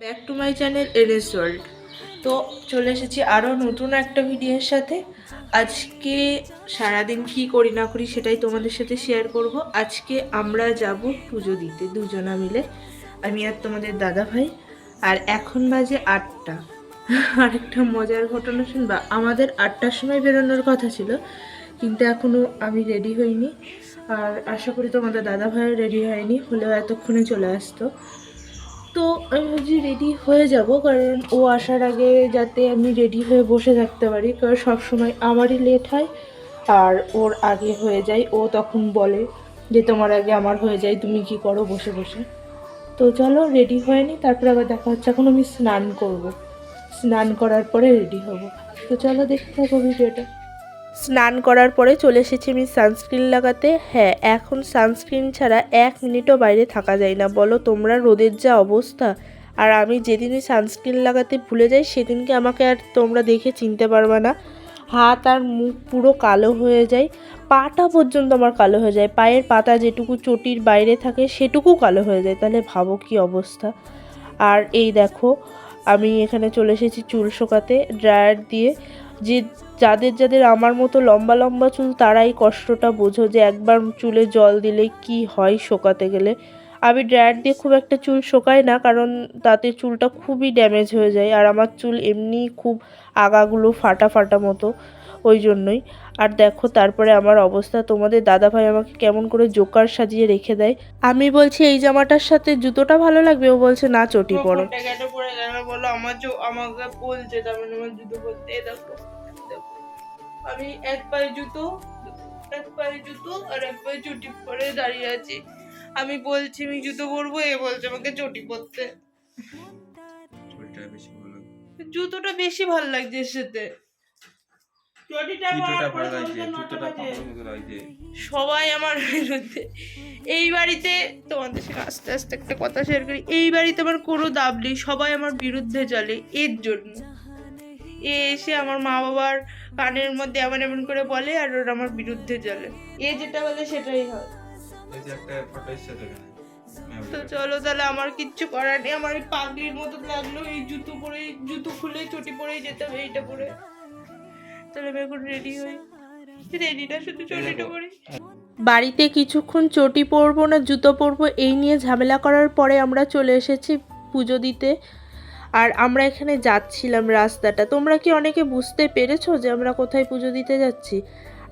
Back to my channel Alice world তো চলে এসেছি আরও নতুন একটা ভিডিওর সাথে। আজকে সারাদিন কি করি না করি সেটাই তোমাদের সাথে শেয়ার করব। আজকে আমরা যাব পুজো দিতে, দুজনা মিলে। আমি আর তোমাদের দাদা ভাই। আর এখন বাজে আটটা। আরেকটা মজার ঘটনা শুনবা। আমাদের আটটার সময় বেরোনোর কথা ছিল। কিন্তু এখনও আমি রেডি হইনি। আর আশা করি তোমাদের দাদা ভাইও রেডি হয়নি, হলেও এতক্ষণে চলে আসতো। তো আমি ভাবছি রেডি হয়ে যাব, কারণ ও আসার আগে যাতে আমি রেডি হয়ে বসে থাকতে পারি, কারণ সবসময় আমারই লেট হয়, আর ওর আগে হয়ে যায়, ও তখন বলে যে, তোমার আগে আমার হয়ে যায়, তুমি কি করো বসে বসে? তো চলো রেডি হয়নি তারপরে আবার দেখা হচ্ছে, এখন আমি স্নান করব। স্নান করার পরে রেডি হব। তো চলো, দেখতে থাকো ভিডিওটা স্নান করার পরে চলে এসেছি আমি সানস্ক্রিন লাগাতে। হ্যাঁ এখন সানস্ক্রিন ছাড়া এক মিনিটও বাইরে থাকা যায় না। বলো তোমরা রোদের যা অবস্থা। আর আমি যেদিনই সানস্ক্রিন লাগাতে ভুলে যাই, সেদিনকে আমাকে আর তোমরা দেখে চিনতে পারবে না। হাত আর মুখ পুরো কালো হয়ে যায়। পাটা পর্যন্ত আমার কালো হয়ে যায়। পায়ের পাতা যেটুকু চটির বাইরে থাকে, সেটুকু কালো হয়ে যায়। তাহলে ভাবো কি অবস্থা। আর এই দেখো, আমি এখানে চলে এসেছি চুল শোকাতে, ড্রায়ার দিয়ে। যে যাদের যাদের আমার মতো লম্বা লম্বা চুল, তারাই কষ্টটা বোঝো যে একবার চুলে জল দিলে কি হয় শোকাতে গেলে। আমি ড্রায়ার দিয়ে খুব একটা চুল শোকাই না, কারণ তাতে চুলটা খুবই ড্যামেজ হয়ে যায়। আর আমার চুল এমনি খুব আগাগুলো ফাটা ফাটা মতো। ওই জন্যই। আর দেখো তারপরে আমার অবস্থা। তোমাদের দাদা ভাই আমাকে কেমন করে জোকার সাজিয়ে রেখে দেয়। আমি বলছি এই জামাটার সাথে জুতোটা ভালো লাগবে? ও বলছে না চটি পরো পরে। গেল? বলো আমার আমাকে বলছে তার মানে আমার জুতো পরতে। দেখো আমি এক পায়ে জুতো এক পায়ে জুতো আর এক পায়ে চটি পরে দাঁড়িয়ে আছি। আমি বলছি আমি জুতো পরবো? এ বলছে আমাকে চটি পরতে। জুতোটা বেশি ভালো লাগছে এর সাথে। সবাই আমার বিরুদ্ধে এই বাড়িতে তোমাদের সাথে আস্তে আস্তে একটা কথা শেয়ার করি। এই বাড়িতে আমার কোনো দাব নেই সবাই আমার বিরুদ্ধে চলে এর জন্য। এ এসে আমার মা বাবার কানের মধ্যে এমন এমন করে বলে আর ওর আমার বিরুদ্ধে চলে। এ যেটা বলে সেটাই হয়। তো চলো তাহলে আমার কিচ্ছু করার নেই। আমার এই পাগলির মতো লাগল এই জুতো পরে জুতো খুলে চটি পরেই যেতে হবে এইটা পরে। তাহলে আমি এখন রেডি হই। রেডিটা শুধু চটিটা পরি। বাড়িতে কিছুক্ষণ চটি পরবো না জুতো পরবো এই নিয়ে ঝামেলা করার পরে আমরা চলে এসেছি পুজো দিতে। আর আমরা এখানে যাচ্ছিলাম রাস্তাটা। তোমরা কি অনেকে বুঝতে পেরেছ যে আমরা কোথায় পুজো দিতে যাচ্ছি?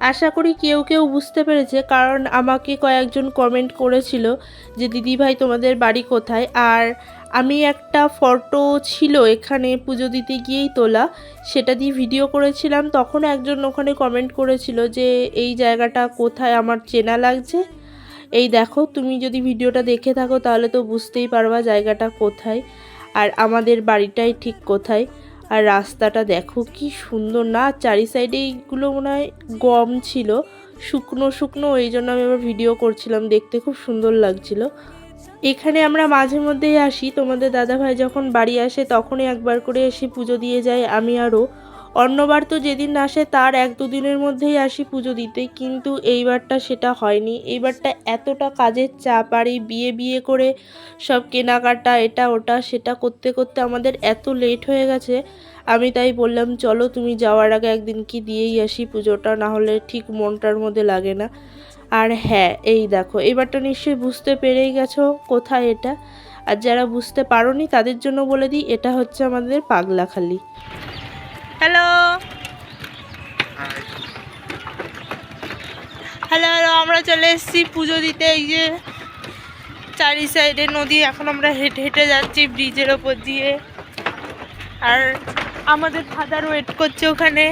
আশা করি কেউ কেউ বুঝতে পেরেছে, কারণ আমাকে কয়েকজন কমেন্ট করেছিল যে, দিদি ভাই, তোমাদের বাড়ি কোথায়? আর আমি একটা ফটো ছিল এখানে পুজো দিতে গিয়েই তোলা, সেটা দিয়ে ভিডিও করেছিলাম। তখন একজন ওখানে কমেন্ট করেছিল যে, এই জায়গাটা কোথায়? আমার চেনা লাগছে। এই দেখো, তুমি যদি ভিডিওটা দেখে থাকো, তাহলে তো বুঝতেই পারবা জায়গাটা কোথায়। আর আমাদের বাড়িটাই ঠিক কোথায়। আর রাস্তাটা দেখো কি সুন্দর না, চারি সাইডে এইগুলো মনে হয় গম ছিল, শুকনো শুকনো ওই জন্য আমি আবার ভিডিও করছিলাম, দেখতে খুব সুন্দর লাগছিল। এখানে আমরা মাঝে মধ্যেই আসি, তোমাদের দাদাভাই যখন বাড়ি আসে তখনই একবার করে এসে পুজো দিয়ে যায়, আমি আরও অন্যবার তো যেদিন আসে তার এক দুদিনের মধ্যেই আসি পুজো দিতে, কিন্তু এইবারটা সেটা হয়নি। এইবারটা এতটা কাজের চাপ আর এই বিয়ে বিয়ে করে সব কেনাকাটা, এটা ওটা, সেটা করতে করতে আমাদের এত লেট হয়ে গেছে। আমি তাই বললাম, চলো তুমি যাওয়ার আগে একদিন কি দিয়েই আসি পুজোটা, না হলে ঠিক মনটার মধ্যে লাগে না। আর হ্যাঁ এই দেখো এবারটা নিশ্চয়ই বুঝতে পেরেই গেছো কোথায় এটা। আর যারা বুঝতে পারোনি তাদের জন্য বলে দিই, এটা হচ্ছে আমাদের পাগলাখালি। হ্যালো হ্যালো হ্যালো আমরা চলে এসেছি পুজো দিতে। এই যে চারি সাইডে নদী, এখন আমরা হেঁটে হেঁটে যাচ্ছি ব্রিজের ওপর দিয়ে। আর আমাদের ফাদার ওয়েট করছে ওখানে।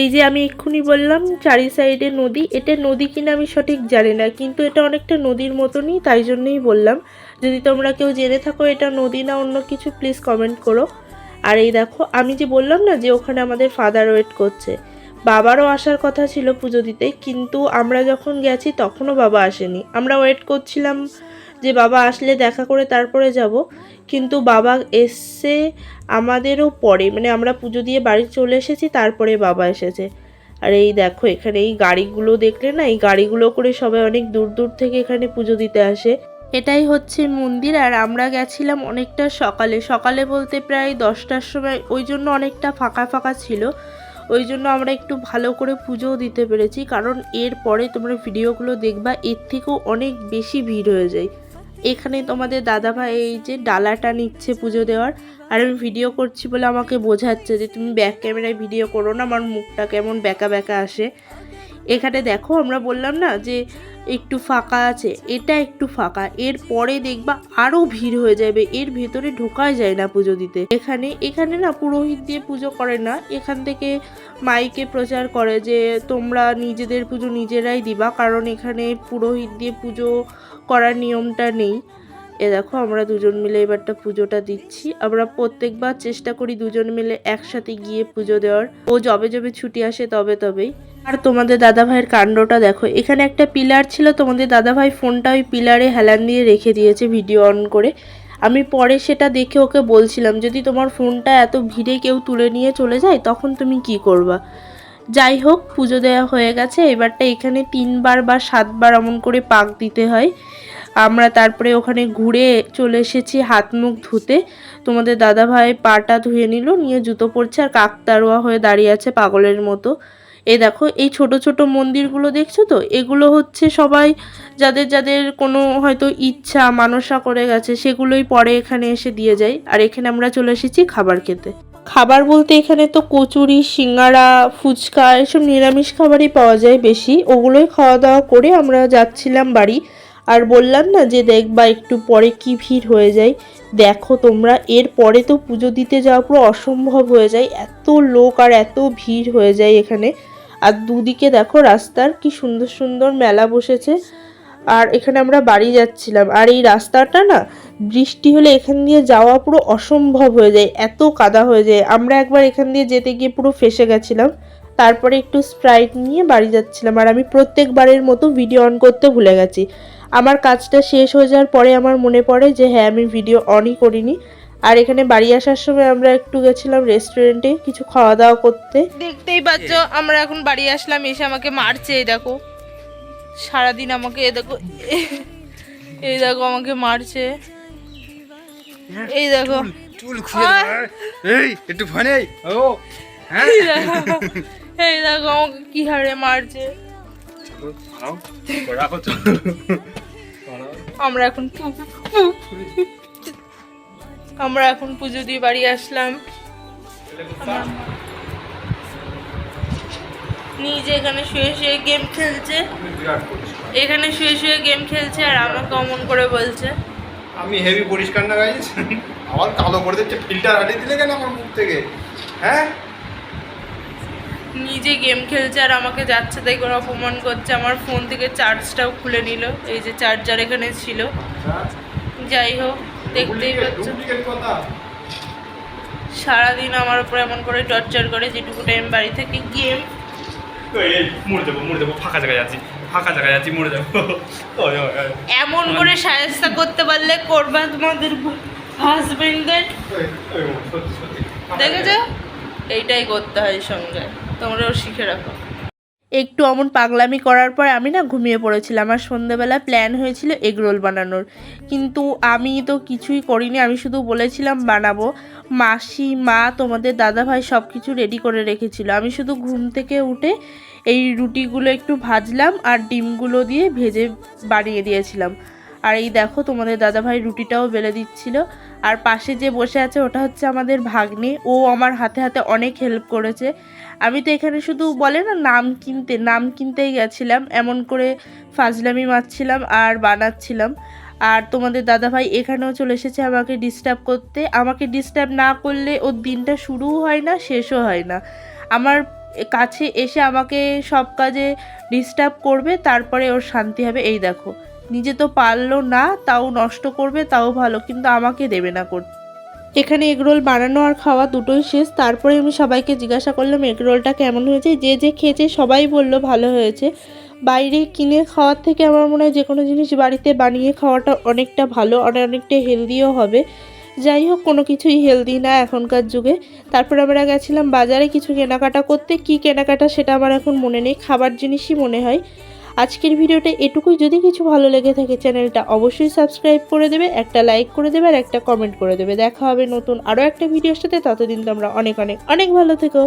এই যে আমি এক্ষুনি বললাম, চারি সাইডে নদী। এটা নদী কিনা আমি সঠিক জানি না, কিন্তু এটা অনেকটা নদীর মতনই, তাই জন্যই বললাম। যদি তোমরা কেউ জেনে থাকো এটা নদী না অন্য কিছু প্লিজ কমেন্ট করো। আর এই দেখো, আমি যে বললাম না যে ওখানে আমাদের ফাদার ওয়েট করছে, বাবারও আসার কথা ছিল পুজো দিতে, কিন্তু আমরা যখন গেছি তখনও বাবা আসেনি। আমরা ওয়েট করছিলাম যে বাবা আসলে দেখা করে তারপরে যাব, কিন্তু বাবা এসছে আমাদেরও পরে মানে আমরা পুজো দিয়ে বাড়ি চলে এসেছি, তারপরে বাবা এসেছে। আর এই দেখো, এখানে এই গাড়িগুলো দেখলে না, এই গাড়িগুলো করে সবাই অনেক দূর দূর থেকে এখানে পুজো দিতে আসে। এটাই হচ্ছে মন্দির, আর আমরা গেছিলাম অনেকটা সকালে। সকালে বলতে প্রায় দশটার সময়, ওই জন্য অনেকটা ফাঁকা ফাঁকা ছিল। ওই জন্য আমরা একটু ভালো করে পুজোও দিতে পেরেছি, কারণ এর পরে তোমরা ভিডিওগুলো দেখবা, এর থেকেও অনেক বেশি ভিড় হয়ে যায়। এখানে তোমাদের দাদাভাই এই যে ডালাটা নিচ্ছে পুজো দেওয়ার, আর আমি ভিডিও করছি বলে আমাকে বোঝাচ্ছে যে তুমি ব্যাক ক্যামেরায় ভিডিও করো না, আমার মুখটা কেমন ব্যাকা ব্যাকা আসে। এখানে দেখো আমরা বললাম না যে একটু ফাঁকা আছে, এটা একটু ফাঁকা, এর পরে দেখবা আরও ভিড় হয়ে যাবে, এর ভেতরে ঢোকাই যায় না পুজো দিতে। এখানে এখানে না পুরোহিত দিয়ে পুজো করে না, এখান থেকে মাইকে প্রচার করে যে তোমরা নিজেদের পুজো নিজেরাই দিবা, কারণ এখানে পুরোহিত দিয়ে পুজো করার নিয়মটা নেই। এ দেখো আমরা দুজন মিলে এবারটা পুজোটা দিচ্ছি, আমরা প্রত্যেকবার চেষ্টা করি দুজন মিলে একসাথে গিয়ে পুজো দেওয়ার। ও যবে যবে ছুটি আসে তবে তবেই। আর তোমাদের দাদা ভাইয়ের কাণ্ডটা দেখো। এখানে একটা পিলার ছিল, তোমাদের দাদা ভাই ফোনটা ওই পিলারে হেলান দিয়ে রেখে দিয়েছে ভিডিও অন করে। আমি পরে সেটা দেখে ওকে বলছিলাম, যদি তোমার ফোনটা এত ভিড়ে কেউ তুলে নিয়ে চলে যায়, তখন তুমি কি করবা? যাই হোক, পুজো দেওয়া হয়ে গেছে। এবারটা এখানে তিনবার বা সাতবার এমন করে পাক দিতে হয়। আমরা তারপরে ওখানে ঘুরে চলে এসেছি হাত মুখ ধুতে। তোমাদের দাদা ভাই পাটা ধুয়ে নিল, নিয়ে জুতো পরছে আর কাকতারোয়া হয়ে দাঁড়িয়ে আছে পাগলের মতো। এই দেখো, এই ছোট ছোট মন্দিরগুলো দেখছ তো? এগুলো হচ্ছে সবাই যাদের যাদের কোনো হয়তো ইচ্ছা, মানসা করে গেছে, সেগুলোই পরে এখানে এসে দিয়ে যায়। আর এখানে আমরা চলে এসেছি খাবার খেতে। খাবার বলতে এখানে তো কচুরি, সিঙ্গারা, ফুচকা, এসব নিরামিষ খাবারই পাওয়া যায় বেশি। ওগুলোই খাওয়া দাওয়া করে আমরা যাচ্ছিলাম বাড়ি। আর বললাম না যে দেখবা একটু পরে কি ভিড় হয়ে যায়? দেখো তোমরা, এর পরে তো পুজো দিতে যাওয়া পুরো অসম্ভব হয়ে যায়। এত লোক আর এত ভিড় হয়ে যায় এখানে। আর দুদিকে দেখো রাস্তার কি সুন্দর সুন্দর মেলা বসেছে। আর এখানে আমরা বাড়ি যাচ্ছিলাম। আর এই রাস্তাটা না, বৃষ্টি হলে এখান দিয়ে যাওয়া পুরো অসম্ভব হয়ে যায়, এত কাদা হয়ে যায়। আমরা একবার এখান দিয়ে যেতে গিয়ে পুরো ফেসে গেছিলাম। তারপরে একটু স্প্রাইট নিয়ে বাড়ি যাচ্ছিলাম। আর আমি প্রত্যেকবারের মতো ভিডিও অন করতে ভুলে গেছি। আমার কাজটা শেষ হয়ে যাওয়ার পরে আমার মনে পড়ে যে হ্যাঁ আমি ভিডিও অনই করিনি। আর এখানে বাড়ি আসার সময় আমরা একটু গেছিলাম রেস্টুরেন্টে কিছু খাওয়া দাওয়া করতে দেখতেই পাচ্ছ আমরা এখন বাড়ি আসলাম এসে আমাকে মারছে এই দেখো সারাদিন আমাকে এই দেখো এই দেখো আমাকে মারছে এই দেখো চুল এই একটু ফোনে ও হ্যাঁ এই দেখো আমাকে কি হারে মারছে। আমরা এখন আমরা এখন পুজো দিয়ে বাড়ি আসলাম। নিজে এখানে শুয়ে শুয়ে গেম খেলছে। এখানে শুয়ে শুয়ে গেম খেলছে আর আমাকে অমন করে বলছে। আমি হেভি পরিষ্কার না গাইজ? আমার কালো করে দিচ্ছে ফিল্টার হারিয়ে দিলে কেন আমার মুখ থেকে? হ্যাঁ? নিজে গেম খেলছে আর আমাকে যাচ্ছে তাই করে অপমান করছে। আমার ফোন থেকে চার্জটাও খুলে নিল। এই যে চার্জার এখানে ছিল। যাই হোক। দেখতেই পাচ্ছ। সারাদিন আমার উপর এমন করে টর্চার করে যেটুকু টাইম বাড়ি থেকে গেম মরে যাব মরে যাব ফাঁকা জায়গায় যাচ্ছি ফাঁকা জায়গায় যাচ্ছি মরে যাব। এমন করে সাহায্য করতে পারলে করবা তোমাদের হাজবেন্ডদের। দেখেছ? এইটাই করতে হয় সঙ্গে। তোমরাও শিখে রাখো। একটু অমন পাগলামি করার পর আমি না ঘুমিয়ে পড়েছিলাম আর সন্ধ্যেবেলা প্ল্যান হয়েছিল এগ রোল বানানোর। কিন্তু আমি তো কিছুই করিনি, আমি শুধু বলেছিলাম বানাবো। মাসি, মা, তোমাদের দাদা ভাই সব কিছু রেডি করে রেখেছিল। আমি শুধু ঘুম থেকে উঠে এই রুটিগুলো একটু ভাজলাম আর ডিমগুলো দিয়ে ভেজে বানিয়ে দিয়েছিলাম। আর এই দেখো তোমাদের দাদাভাই রুটিটাও বেলে দিচ্ছিল। আর পাশে যে বসে আছে ওটা হচ্ছে আমাদের ভাগ্নে। ও আমার হাতে হাতে অনেক হেল্প করেছে। আমি তো এখানে শুধু বলে না, নাম কিনতে, নাম কিনতেই গেছিলাম। এমন করে ফাজলামি মারছিলাম আর বানাচ্ছিলাম। আর তোমাদের দাদাভাই এখানেও চলে এসেছে আমাকে ডিস্টার্ব করতে। আমাকে ডিস্টার্ব না করলে ওর দিনটা শুরুও হয় না, শেষও হয় না। আমার কাছে এসে আমাকে সব কাজে ডিস্টার্ব করবে, তারপরে ওর শান্তি হবে। এই দেখো, নিজে তো পারল না, তাও নষ্ট করবে, তাও ভালো, কিন্তু আমাকে দেবে না করতে। এখানে এগরোল বানানো আর খাওয়া দুটোই শেষ। তারপরে আমি সবাইকে জিজ্ঞাসা করলাম এগরোলটা কেমন হয়েছে? যে যে খেয়েছে সবাই বলল ভালো হয়েছে। বাইরে কিনে খাওয়ার থেকে আমার মনে হয় যে কোনো জিনিস বাড়িতে বানিয়ে খাওয়াটা অনেকটা ভালো, আর অনেকটা হেলদিও হবে। যাই হোক, কোনো কিছুই হেলদি না এখনকার যুগে। তারপর আমরা গেছিলাম বাজারে কিছু কেনাকাটা করতে। কি কেনাকাটা সেটা আমার এখন মনে নেই। খাবার জিনিসই মনে হয়। আজকের ভিডিওটা এটুকুই। যদি কিছু ভালো লেগে থাকে, চ্যানেলটা অবশ্যই সাবস্ক্রাইব করে দেবে, একটা লাইক করে দেবে আর একটা কমেন্ট করে দেবে। দেখা হবে নতুন আরও একটা ভিডিওর সাথে। ততদিন তোমরা অনেক অনেক অনেক ভালো থেকো।